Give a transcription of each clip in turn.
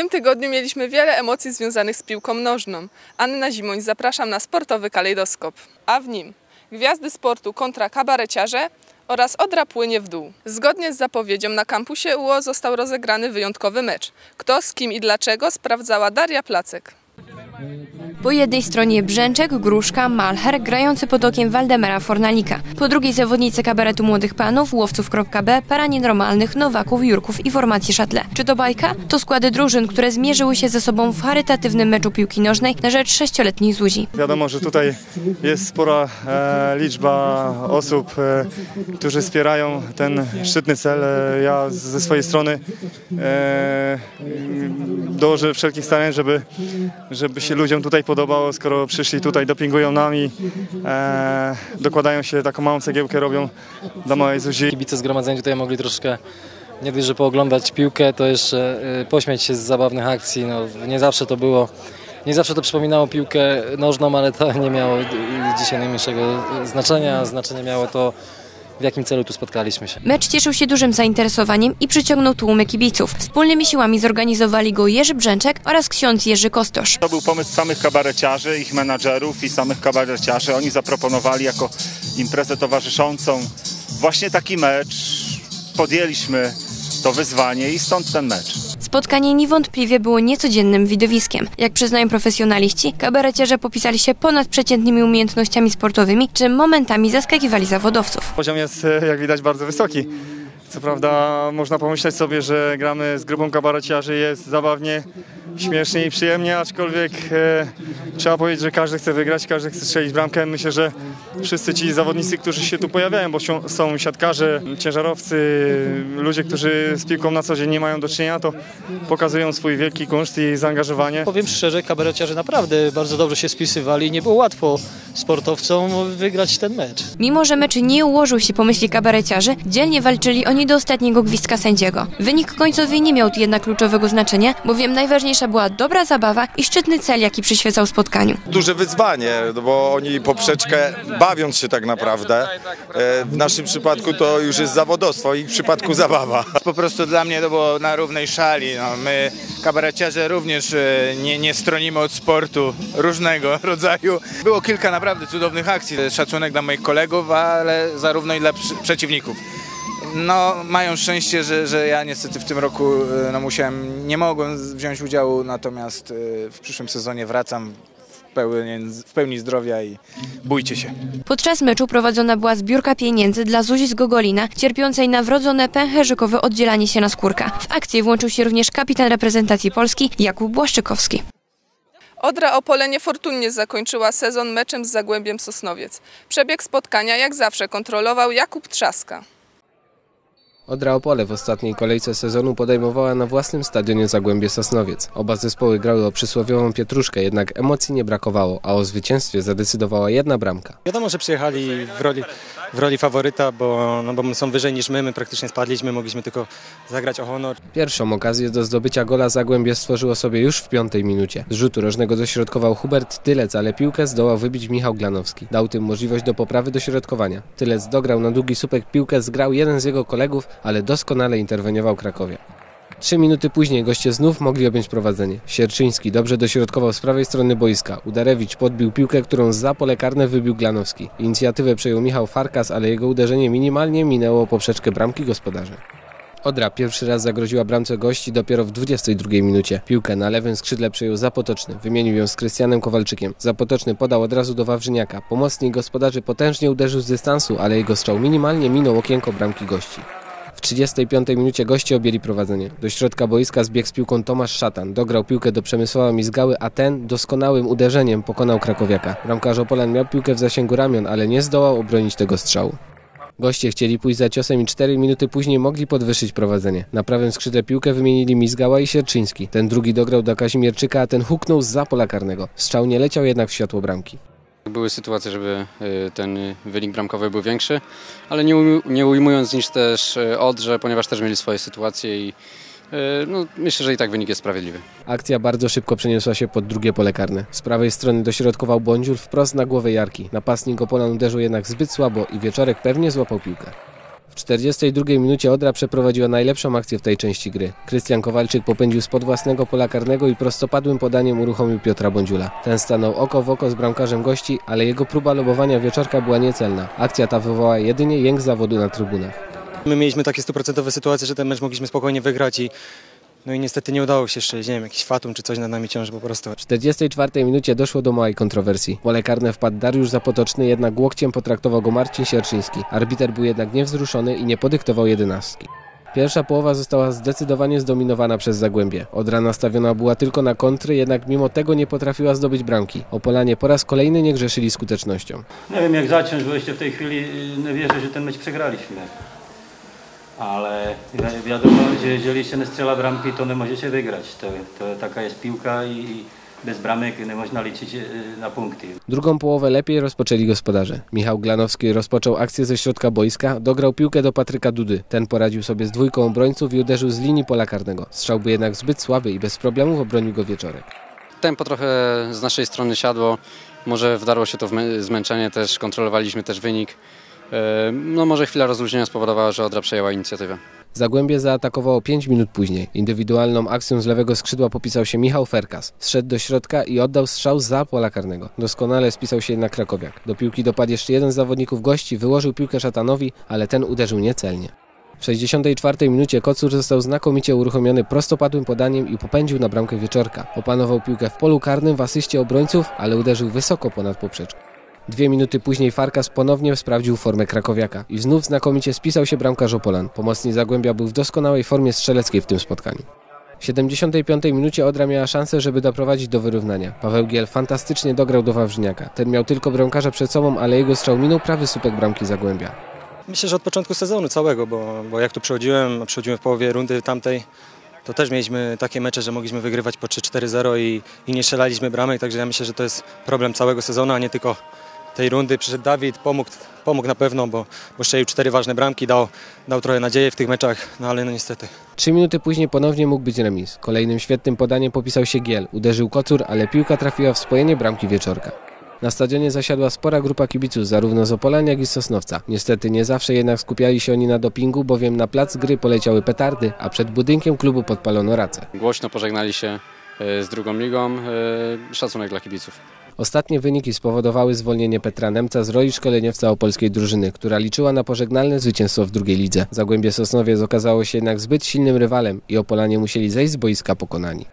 tym tygodniu mieliśmy wiele emocji związanych z piłką nożną. Anna Zimoń, zapraszam na sportowy kalejdoskop. A w nim gwiazdy sportu kontra kabareciarze oraz Odra płynie w dół. Zgodnie z zapowiedzią na kampusie UO został rozegrany wyjątkowy mecz. Kto, z kim i dlaczego sprawdzała Daria Placek. Po jednej stronie Brzęczek, Gruszka, Malher, grający pod okiem Waldemara Fornalika. Po drugiej zawodnicy kabaretu Młodych Panów, Łowców.b, Para Nienormalnych, Nowaków, Jurków i formacji Szatle. Czy to bajka? To składy drużyn, które zmierzyły się ze sobą w charytatywnym meczu piłki nożnej na rzecz sześcioletnich Zuzi. Wiadomo, że tutaj jest spora e, liczba osób, e, którzy wspierają ten szczytny cel. E, ja ze swojej strony e, dołożę wszelkich starań, żeby, żeby się ludziom tutaj podobało, skoro przyszli tutaj, dopingują nami, e, dokładają się, taką małą cegiełkę robią dla małej Zuzi. Kibice zgromadzeni tutaj mogli troszkę nie że pooglądać piłkę, to jeszcze y, pośmiać się z zabawnych akcji. No, nie zawsze to było, nie zawsze to przypominało piłkę nożną, ale to nie miało dzisiaj najmniejszego znaczenia. Znaczenie miało to, w jakim celu tu spotkaliśmy się. Mecz cieszył się dużym zainteresowaniem i przyciągnął tłumy kibiców. Wspólnymi siłami zorganizowali go Jerzy Brzęczek oraz ksiądz Jerzy Kostosz. To był pomysł samych kabareciarzy, ich menadżerów i samych kabareciarzy. Oni zaproponowali jako imprezę towarzyszącą właśnie taki mecz. Podjęliśmy to wyzwanie i stąd ten mecz. Spotkanie niewątpliwie było niecodziennym widowiskiem. Jak przyznają profesjonaliści, kabareciarze popisali się ponad przeciętnymi umiejętnościami sportowymi, czym momentami zaskakiwali zawodowców. Poziom jest, e, jak widać, bardzo wysoki. Co prawda można pomyśleć sobie, że gramy z grupą kabareciarzy, jest zabawnie, śmiesznie i przyjemnie, aczkolwiek e, trzeba powiedzieć, że każdy chce wygrać, każdy chce strzelić bramkę. Myślę, że wszyscy ci zawodnicy, którzy się tu pojawiają, bo są- siatkarze, ciężarowcy, ludzie, którzy z piłką na co dzień nie mają do czynienia, to pokazują swój wielki kunszt i zaangażowanie. Powiem szczerze, kabareciarze naprawdę bardzo dobrze się spisywali i nie było łatwo sportowcom wygrać ten mecz. Mimo, że mecz nie ułożył się po myśli kabareciarzy, dzielnie walczyli oni do ostatniego gwizdka sędziego. Wynik końcowy nie miał tu jednak kluczowego znaczenia, bowiem najważniejsza była dobra zabawa i szczytny cel, jaki przyświecał spotkaniu. Duże wyzwanie, no bo oni poprzeczkę bawiąc się tak naprawdę. E, W naszym przypadku to już jest zawodowstwo, ich w przypadku zabawa. Po prostu dla mnie to było na równej szali. No, my, kabareciarze, również e, nie, nie stronimy od sportu różnego rodzaju. Było kilka naprawdę cudownych akcji. Szacunek dla moich kolegów, ale zarówno i dla przy- przeciwników. No, mają szczęście, że, że ja niestety w tym roku e, no, musiałem, nie mogłem wziąć udziału, natomiast e, w przyszłym sezonie wracam w pełni, w pełni zdrowia i bójcie się. Podczas meczu prowadzona była zbiórka pieniędzy dla Zuzi z Gogolina, cierpiącej na wrodzone pęcherzykowe oddzielanie się na skórka. W akcję włączył się również kapitan reprezentacji Polski Jakub Błaszczykowski. Odra Opole niefortunnie zakończyła sezon meczem z Zagłębiem Sosnowiec. Przebieg spotkania jak zawsze kontrolował Jakub Trzaska. Odra Opole w ostatniej kolejce sezonu podejmowała na własnym stadionie Zagłębie Sosnowiec. Oba zespoły grały o przysłowiową pietruszkę, jednak emocji nie brakowało, a o zwycięstwie zadecydowała jedna bramka. Wiadomo, że przyjechali w roli, w roli faworyta, bo, no bo są wyżej niż my, my praktycznie spadliśmy, mogliśmy tylko zagrać o honor. Pierwszą okazję do zdobycia gola Zagłębie stworzyło sobie już w piątej minucie. Z rzutu rożnego dośrodkował Hubert Tylec, ale piłkę zdołał wybić Michał Glanowski. Dał tym możliwość do poprawy dośrodkowania. Tylec dograł na długi słupek piłkę, zgrał jeden z jego kolegów, ale doskonale interweniował Krakowie. Trzy minuty później goście znów mogli objąć prowadzenie. Sierczyński dobrze dośrodkował z prawej strony boiska. Udarewicz podbił piłkę, którą za pole karne wybił Glanowski. Inicjatywę przejął Michał Farkas, ale jego uderzenie minimalnie minęło poprzeczkę bramki gospodarzy. Odra pierwszy raz zagroziła bramce gości dopiero w 22 minucie. Piłkę na lewym skrzydle przejął Zapotoczny. Wymienił ją z Krystianem Kowalczykiem. Zapotoczny podał od razu do Wawrzyniaka. Pomocnik gospodarzy potężnie uderzył z dystansu, ale jego strzał minimalnie minął okienko bramki gości. W 35 minucie goście objęli prowadzenie. Do środka boiska zbiegł z piłką Tomasz Szatan. Dograł piłkę do Przemysława Mizgały, a ten doskonałym uderzeniem pokonał Krakowiaka. Bramkarz Opolan miał piłkę w zasięgu ramion, ale nie zdołał obronić tego strzału. Goście chcieli pójść za ciosem i 4 minuty później mogli podwyższyć prowadzenie. Na prawym skrzydle piłkę wymienili Mizgała i Sierczyński. Ten drugi dograł do Kazimierczyka, a ten huknął z pola karnego. Strzał nie leciał jednak w światło bramki. Były sytuacje, żeby y, ten wynik bramkowy był większy, ale nie, ujmu- nie ujmując nic też y, Odrze, ponieważ też mieli swoje sytuacje i y, no, myślę, że i tak wynik jest sprawiedliwy. Akcja bardzo szybko przeniosła się pod drugie pole karne. Z prawej strony dośrodkował Bądziul wprost na głowę Jarki. Napastnik Opolan uderzył jednak zbyt słabo i Wieczorek pewnie złapał piłkę. W 42 minucie Odra przeprowadziła najlepszą akcję w tej części gry. Krystian Kowalczyk popędził spod własnego pola karnego i prostopadłym podaniem uruchomił Piotra Bądziula. Ten stanął oko w oko z bramkarzem gości, ale jego próba lobowania wieczorka była niecelna. Akcja ta wywołała jedynie jęk zawodu na trybunach. My mieliśmy takie stuprocentowe sytuacje, że ten mecz mogliśmy spokojnie wygrać i no i niestety nie udało się jeszcze, nie wiem, jakiś fatum czy coś nad nami ciąży po prostu. W 44 minucie doszło do małej kontrowersji. W Pole karne wpadł Dariusz Zapotoczny, jednak łokciem potraktował go Marcin Sierczyński. Arbiter był jednak niewzruszony i nie podyktował jedenastki. Pierwsza połowa została zdecydowanie zdominowana przez Zagłębie. Odra nastawiona była tylko na kontry, jednak mimo tego nie potrafiła zdobyć bramki. Opolanie po raz kolejny nie grzeszyli skutecznością. Nie wiem jak zacząć, bo jeszcze w tej chwili nie wierzę, że ten mecz przegraliśmy. Ale wi- wiadomo, że jeżeli się nie strzela bramki, to nie możecie wygrać. To, to taka jest piłka i bez bramek nie można liczyć e, na punkty. Drugą połowę lepiej rozpoczęli gospodarze. Michał Glanowski rozpoczął akcję ze środka boiska, dograł piłkę do Patryka Dudy. Ten poradził sobie z dwójką obrońców i uderzył z linii pola karnego. Strzał był jednak zbyt słaby i bez problemów obronił go wieczorek. Tempo trochę z naszej strony siadło, może wdarło się to w mę- zmęczenie też, kontrolowaliśmy też wynik. E, No może chwila rozluźnienia spowodowała, że Odra przejęła inicjatywę. Zagłębie zaatakowało 5 minut później. Indywidualną akcją z lewego skrzydła popisał się Michał Ferkas. Zszedł do środka i oddał strzał za pola karnego. Doskonale spisał się jednak Krakowiak. Do piłki dopadł jeszcze jeden z zawodników gości, wyłożył piłkę szatanowi, ale ten uderzył niecelnie. W 64 minucie Kocur został znakomicie uruchomiony prostopadłym podaniem i popędził na bramkę wieczorka. Opanował piłkę w polu karnym w asyście obrońców, ale uderzył wysoko ponad poprzeczką. Dwie minuty później Farkas ponownie sprawdził formę krakowiaka i znów znakomicie spisał się bramkarz Opolan. Pomocnik Zagłębia był w doskonałej formie strzeleckiej w tym spotkaniu. W 75 minucie Odra miała szansę, żeby doprowadzić do wyrównania. Paweł Giel fantastycznie dograł do Wawrzyniaka. Ten miał tylko bramkarza przed sobą, ale jego strzał minął prawy słupek bramki Zagłębia. Myślę, że od początku sezonu całego, bo, bo jak tu przychodziłem, przychodziłem w połowie rundy tamtej, to też mieliśmy takie mecze, że mogliśmy wygrywać po 3-4-0 i, i nie strzelaliśmy bramek, także ja myślę, że to jest problem całego sezonu, a nie tylko tej rundy. Przyszedł Dawid, pomógł, pomógł na pewno, bo, bo strzelił cztery ważne bramki, dał, dał trochę nadziei w tych meczach, no ale no niestety. Trzy minuty później ponownie mógł być remis. Kolejnym świetnym podaniem popisał się Giel. Uderzył Kocur, ale piłka trafiła w spojenie bramki wieczorka. Na stadionie zasiadła spora grupa kibiców, zarówno z Opolan, jak i z Sosnowca. Niestety nie zawsze jednak skupiali się oni na dopingu, bowiem na plac gry poleciały petardy, a przed budynkiem klubu podpalono race. Głośno pożegnali się e, z drugą ligą. E, Szacunek dla kibiców. Ostatnie wyniki spowodowały zwolnienie Petra Nemca z roli szkoleniowca opolskiej drużyny, która liczyła na pożegnalne zwycięstwo w drugiej lidze. Zagłębie Sosnowiec okazało się jednak zbyt silnym rywalem i Opolanie musieli zejść z boiska pokonani.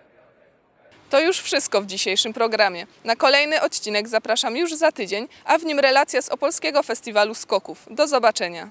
To już wszystko w dzisiejszym programie. Na kolejny odcinek zapraszam już za tydzień, a w nim relacja z Opolskiego Festiwalu Skoków. Do zobaczenia.